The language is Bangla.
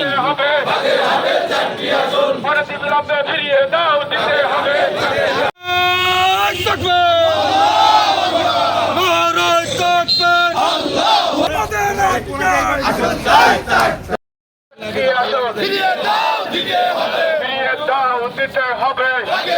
আসবেন ফিরিয়ে দাও দিতে হবে ফিরিয়ে দাও দিতে হবে